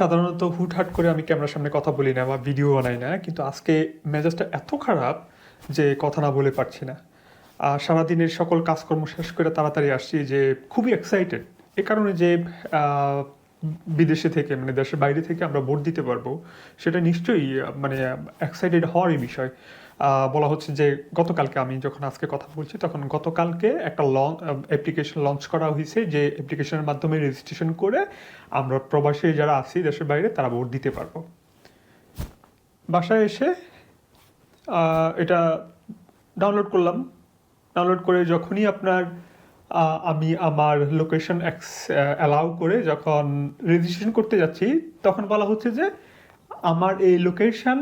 সাধারণত হুটহাট করে আমি ক্যামেরার সামনে কথা বলি না বা ভিডিও বানাই না, কিন্তু আজকে মেজাজটা এত খারাপ যে কথা না বলে পারছি না। আর সারাদিনের সকল কাজকর্ম শেষ করে তাড়াতাড়ি আসছি যে খুবই এক্সাইটেড এ কারণে যে বিদেশে থেকে মানে দেশের বাইরে থেকে আমরা ভোট দিতে পারব, সেটা নিশ্চয়ই মানে এক্সাইটেড হওয়ারই বিষয়। বলা হচ্ছে যে গতকালকে আমি যখন আজকে কথা বলছি, তখন গতকালকে একটা লং অ্যাপ্লিকেশন লঞ্চ করা হয়েছে, যে অ্যাপ্লিকেশনের মাধ্যমে রেজিস্ট্রেশন করে আমরা প্রবাসী যারা আছি দেশের বাইরে, তারা ভোট দিতে পারব। বাসায় এসে এটা ডাউনলোড করলাম। ডাউনলোড করে যখনই আপনার আমি আমার লোকেশন অ্যালাউ করে যখন রেজিস্ট্রেশন করতে যাচ্ছি, তখন বলা হচ্ছে যে আমার এই লোকেশন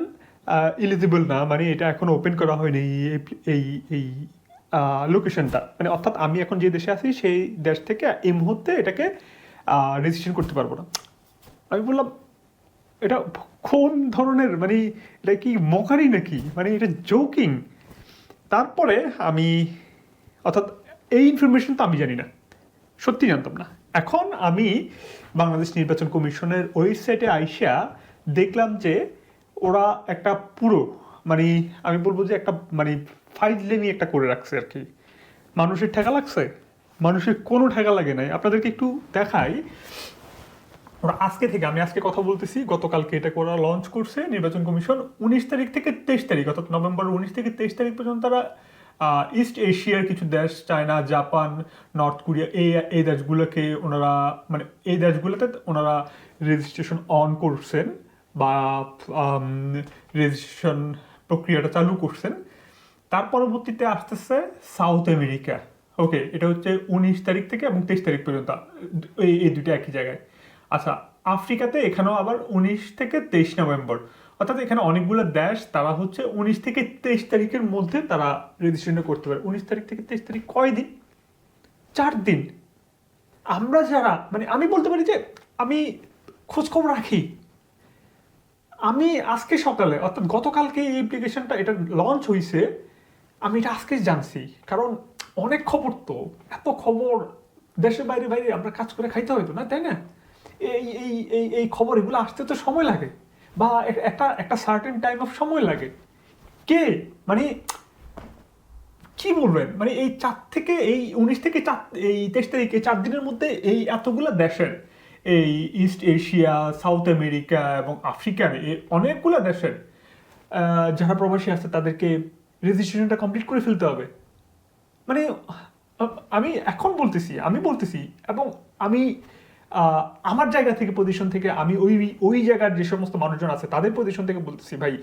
ইলিজিবল না। মানে এটা এখন ওপেন করা হয়নি এই এই এই লোকেশনটা মানে অর্থাৎ আমি এখন যে দেশে আছি, সেই দেশ থেকে এই মুহূর্তে এটাকে রেজিস্ট্রেশন করতে পারব না। আমি বললাম, এটা কোন ধরনের? মানে এটা কি মকারি নাকি? মানে এটা জোকিং তারপরে আমি, অর্থাৎ এই ইনফরমেশন তো আমি জানি না। সত্যি জানতাম না। এখন আমি বাংলাদেশ নির্বাচন কমিশনের ওয়েবসাইটে আইসা দেখলাম যে ওরা একটা পুরো মানে আমি বলব যে একটা মানে ফাইল ফাইজলেমি একটা করে রাখছে আর কি। মানুষের ঠেকা লাগছে? মানুষের কোনো ঠেকা লাগে নাই। আপনাদেরকে একটু দেখাই। ওরা আজকে থেকে, আমি আজকে কথা বলতেছি, গতকালকে এটা ওরা লঞ্চ করছে নির্বাচন কমিশন। উনিশ তারিখ থেকে তেইশ তারিখ, অর্থাৎ নভেম্বর উনিশ থেকে তেইশ তারিখ পর্যন্ত তারা ইস্ট এশিয়ার কিছু দেশ চায়না জাপান নর্থ কোরিয়া এই এই দেশগুলোকে ওনারা মানে এই দেশগুলোতে ওনারা রেজিস্ট্রেশন অন করছেন বা রেজিস্ট্রেশন প্রক্রিয়াটা চালু করছেন। তার পরবর্তীতে আসতেছে সাউথ আমেরিকা ওকে এটা হচ্ছে উনিশ তারিখ থেকে এবং তেইশ তারিখ পর্যন্ত। এই এই দুটো একই জায়গায়। আচ্ছা আফ্রিকাতে এখানেও আবার উনিশ থেকে তেইশ নভেম্বর। অর্থাৎ এখানে অনেকগুলো দেশ তারা হচ্ছে উনিশ থেকে তেইশ তারিখের মধ্যে তারা রেজিস্ট্রেশন করতে পারে। উনিশ তারিখ থেকে তেইশ তারিখ কয় দিন? চার দিন। আমরা যারা মানে আমি বলতে পারি যে আমি খোঁজখবর রাখি। আমি আজকে সকালে, অর্থাৎ গতকালকে এই অ্যাপ্লিকেশনটা এটা লঞ্চ হয়েছে আমি এটা আজকে জানছি। কারণ অনেক খবর তো, এত খবর দেশের বাইরে বাইরে আমরা কাজ করে খাইতে হয়তো না, তাই না? এই এই এই এই খবর এগুলো আসতে তো সময় লাগে। বা একটা একটা সার্টেন টাইম অফ সময় লাগে। কে? মানে কি বলবেন? মানে এই চার থেকে, এই উনিশ থেকে চার, এই তেইশ তারিখ চার দিনের মধ্যে এই এতগুলো দেশের, এই ইস্ট এশিয়া সাউথ আমেরিকা এবং আফ্রিকার এই অনেকগুলো দেশের যারা প্রবাসী আছে তাদেরকে রেজিস্ট্রেশনটা কমপ্লিট করে ফেলতে হবে। মানে আমি এখন বলতেছি, আমি বলতেছি এবং আমি আমার জায়গা থেকে পজিশন থেকে আমি ওই ওই জায়গার যে সমস্ত মানুষজন আছে, তাদের পজিশন থেকে বলতেছি, ভাই,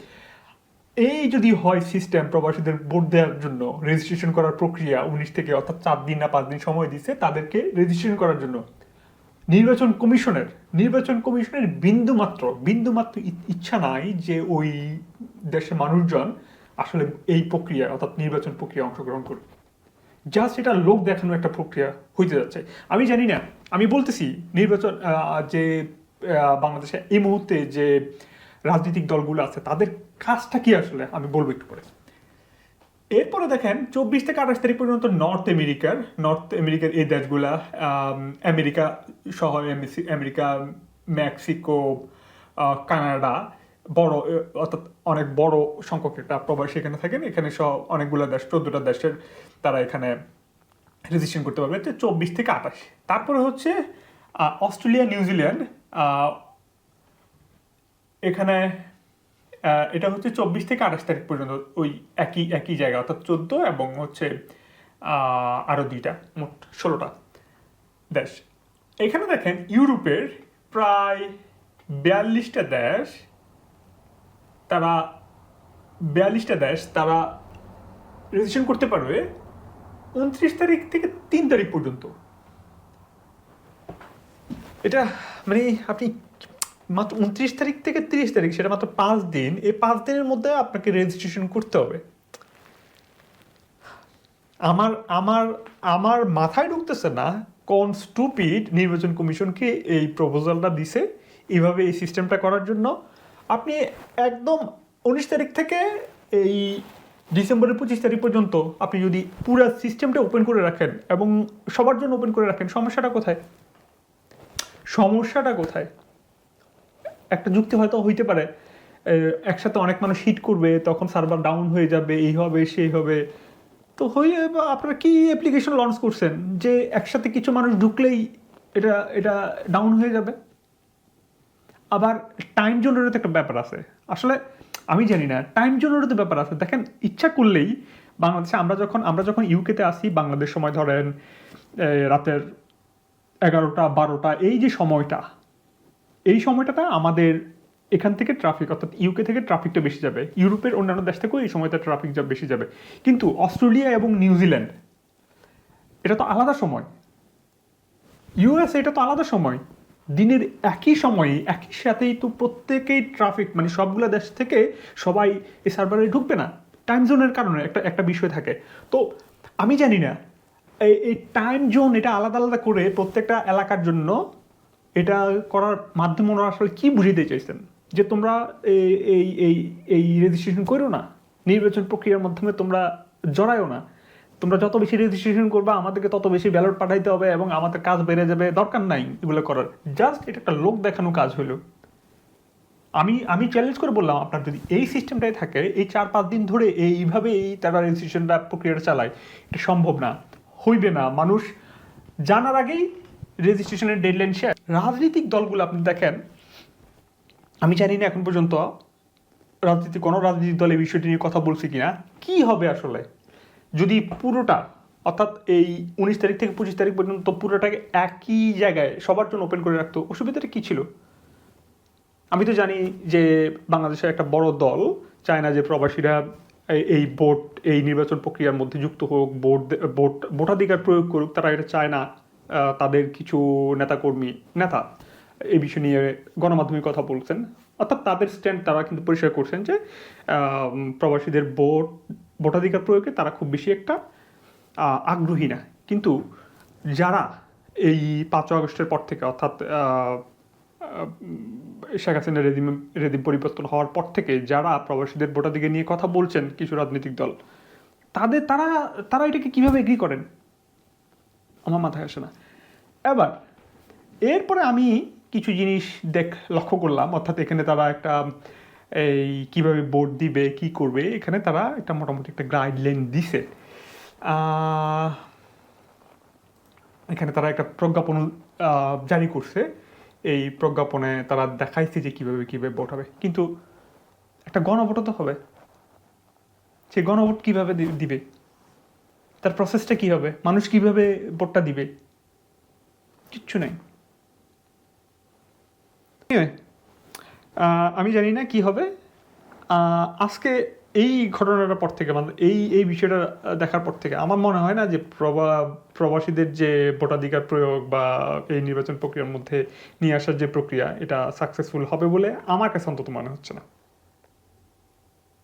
এই যদি হয় সিস্টেম প্রবাসীদের ভোট দেওয়ার জন্য রেজিস্ট্রেশন করার প্রক্রিয়া উনিশ থেকে অর্থাৎ চার দিন না পাঁচ দিন সময় দিছে তাদেরকে রেজিস্ট্রেশন করার জন্য। নির্বাচন কমিশনের নির্বাচন কমিশনের বিন্দু মাত্র বিন্দু মাত্র ইচ্ছা নাই যে ওই দেশের মানুষজন আসলে এই প্রক্রিয়া অর্থাৎ নির্বাচন প্রক্রিয়া অংশগ্রহণ করবে জাস্ট এটা লোক দেখানো একটা প্রক্রিয়া হইতে যাচ্ছে। আমি জানি না আমি বলতেছি নির্বাচন যে বাংলাদেশে এই মুহূর্তে যে রাজনৈতিক দলগুলো আছে তাদের কাজটা কি আসলে? আমি বলব একটু পরে। এরপরে দেখেন চব্বিশ থেকে আঠাশ তারিখ পর্যন্ত নর্থ আমেরিকার নর্থ আমেরিকার এই দেশগুলা আম, আমেরিকা সহ আমেরিকা মেক্সিকো কানাডা বড় অর্থাৎ অনেক বড় সংখ্যক একটা প্রবাসী এখানে থাকেন। এখানে সহ অনেকগুলো দেশ চোদ্দটা দেশের তারা এখানে রেজিস্ট্রেশন করতে পারবে। তো চব্বিশ থেকে আঠাশ। তারপরে হচ্ছে অস্ট্রেলিয়া নিউজিল্যান্ড এখানে এটা হচ্ছে চব্বিশ থেকে আঠাশ তারিখ পর্যন্ত ওই একই একই জায়গা অর্থাৎ চোদ্দ এবং হচ্ছে আহ, আরও দুইটা মোট ষোলোটা দেশ। এখানে দেখেন ইউরোপের প্রায় বিয়াল্লিশটা দেশ তারা বিয়াল্লিশটা দেশ তারা রেজিস্ট্রেশন করতে পারবে। উনত্রিশ তারিখ থেকে তিন তারিখ পর্যন্ত। এটা মানে আপনি মাত্র উনত্রিশ তারিখ থেকে তিরিশ তারিখ, সেটা মাত্র পাঁচ দিন, এই পাঁচ দিনের মধ্যে আপনাকে রেজিস্ট্রেশন করতে হবে। আমার আমার আমার মাথায় ঢুকতেছে না কোন স্টুপিড নির্বাচন কমিশনকে এই প্রপোজালটা দিছে, এইভাবে এই সিস্টেমটা করার জন্য। আপনি একদম উনিশ তারিখ থেকে এই ডিসেম্বরের পঁচিশ তারিখ পর্যন্ত আপনি যদি পুরো সিস্টেমটা ওপেন করে রাখেন এবং সবার জন্য ওপেন করে রাখেন, সমস্যাটা কোথায়? সমস্যাটা কোথায়? একটা যুক্তি হয়তো হইতে পারে একসাথে অনেক মানুষ হিট করবে, তখন সার্ভার ডাউন হয়ে যাবে, এই হবে, সেই হবে। তো হয়ে আপনারা কি অ্যাপ্লিকেশন লঞ্চ করছেন? যে একসাথে কিছু মানুষ ঢুকলেই এটা এটা ডাউন হয়ে যাবে? আবার টাইম জোনেরও তো একটা ব্যাপার আছে। আসলে আমি জানি না টাইম জোনেরও তো ব্যাপার আছে। দেখেন, ইচ্ছা করলেই বাংলাদেশে আমরা যখন আমরা যখন ইউকেতে আসি, বাংলাদেশ সময় ধরেন রাতের এগারোটা, বারোটা, এই যে সময়টা, এই সময়টাতে আমাদের এখান থেকে ট্রাফিক অর্থাৎ ইউকে থেকে ট্রাফিকটা বেশি যাবে। ইউরোপের অন্যান্য দেশ থেকেও এই সময়টা ট্রাফিক যা বেশি যাবে। কিন্তু অস্ট্রেলিয়া এবং নিউজিল্যান্ড এটা তো আলাদা সময়। ইউএস এটা তো আলাদা সময়। দিনের একই সময়ে, একই সাথেই তো প্রত্যেকেই ট্রাফিক মানে সবগুলো দেশ থেকে সবাই এই সার্ভারে ঢুকবে না। টাইম জোনের কারণে একটা একটা বিষয় থাকে। তো আমি জানি না, এই এই টাইম জোন এটা আলাদা আলাদা করে প্রত্যেকটা এলাকার জন্য এটা করার মাধ্যমে ওরা আসলে কী বুঝিয়ে দিতে চাইছেন? যে তোমরা এই এই এই এই রেজিস্ট্রেশন করো না, নির্বাচন প্রক্রিয়ার মাধ্যমে তোমরা জড়ায়ও না। তোমরা যত বেশি রেজিস্ট্রেশন করবে, আমাদেরকে তত বেশি ব্যালট পাঠাইতে হবে এবং আমাদের কাজ বেড়ে যাবে। দরকার নাই এগুলো করার। জাস্ট এটা একটা লোক দেখানো কাজ হলো আমি আমি চ্যালেঞ্জ করে বললাম আপনার, যদি এই সিস্টেমটাই থাকে, এই চার পাঁচ দিন ধরে এইভাবে এই তারা রেজিস্ট্রেশনটা প্রক্রিয়াটা চালায়, এটা সম্ভব না। হইবে না। মানুষ জানার আগেই রেজিস্ট্রেশনের ডেডলাইন শেষ। রাজনৈতিক দলগুলো আপনি দেখেন, আমি জানি না এখন পর্যন্ত রাজনীতি, কোনো রাজনৈতিক দল এই বিষয়টি নিয়ে কথা বলছে কিনা। কি হবে আসলে? যদি পুরোটা, অর্থাৎ এই উনিশ তারিখ থেকে পঁচিশ তারিখ পর্যন্ত পুরোটাকে একই জায়গায় সবার জন্য ওপেন করে রাখতো, অসুবিধাটা কী ছিল? আমি তো জানি যে বাংলাদেশের একটা বড় দল চায় না যে প্রবাসীরা এই- ভোট, এই নির্বাচন প্রক্রিয়ার মধ্যে যুক্ত হোক, ভোট ভোট, ভোটাধিকার প্রয়োগ করুক, তারা এটা চায় না তাদের কিছু নেতাকর্মী, নেতা, এই বিষয় নিয়ে গণমাধ্যমে কথা বলছেন। অর্থাৎ তাদের স্ট্যান্ড তারা কিন্তু পরিষ্কার করছেন যে প্রবাসীদের ভোট ভোটাধিকার প্রয়োগে তারা খুব বেশি একটা আগ্রহী না। কিন্তু যারা এই পাঁচ আগস্টের পর থেকে অর্থাৎ শেখ হাসিনা রেজিম রেজিম পরিবর্তন হওয়ার পর থেকে যারা প্রবাসীদের ভোটাধিকার নিয়ে কথা বলছেন কিছু রাজনৈতিক দল, তাদের, তারা তারা এটাকে কীভাবে এগ্রি করেন? আমার মাথায় আসে না। এবার, এরপরে আমি কিছু জিনিস দেখ, লক্ষ্য করলাম। অর্থাৎ এখানে তারা একটা এই কীভাবে বোর্ড দিবে, কি করবে, এখানে তারা একটা মোটামুটি একটা গাইডলাইন দিছে। এখানে তারা একটা প্রজ্ঞাপন জারি করছে। এই প্রজ্ঞাপনে তারা দেখাইছে যে কীভাবে কীভাবে ভোট হবে। কিন্তু একটা গণভোটও তো হবে। সে গণভোট কীভাবে দিবে? তার প্রসেসটা কি হবে? মানুষ কীভাবে ভোটটা দিবে? কিচ্ছু নেই। আমি জানি না কি হবে। আজকে এই ঘটনাটার পর থেকে মানে এই এই বিষয়টা দেখার পর থেকে আমার মনে হয় না যে প্রবা, প্রবাসীদের যে ভোটাধিকার প্রয়োগ বা এই নির্বাচন প্রক্রিয়ার মধ্যে নিয়ে আসার যে প্রক্রিয়া, এটা সাকসেসফুল হবে বলে আমার কাছে অন্তত মনে হচ্ছে না।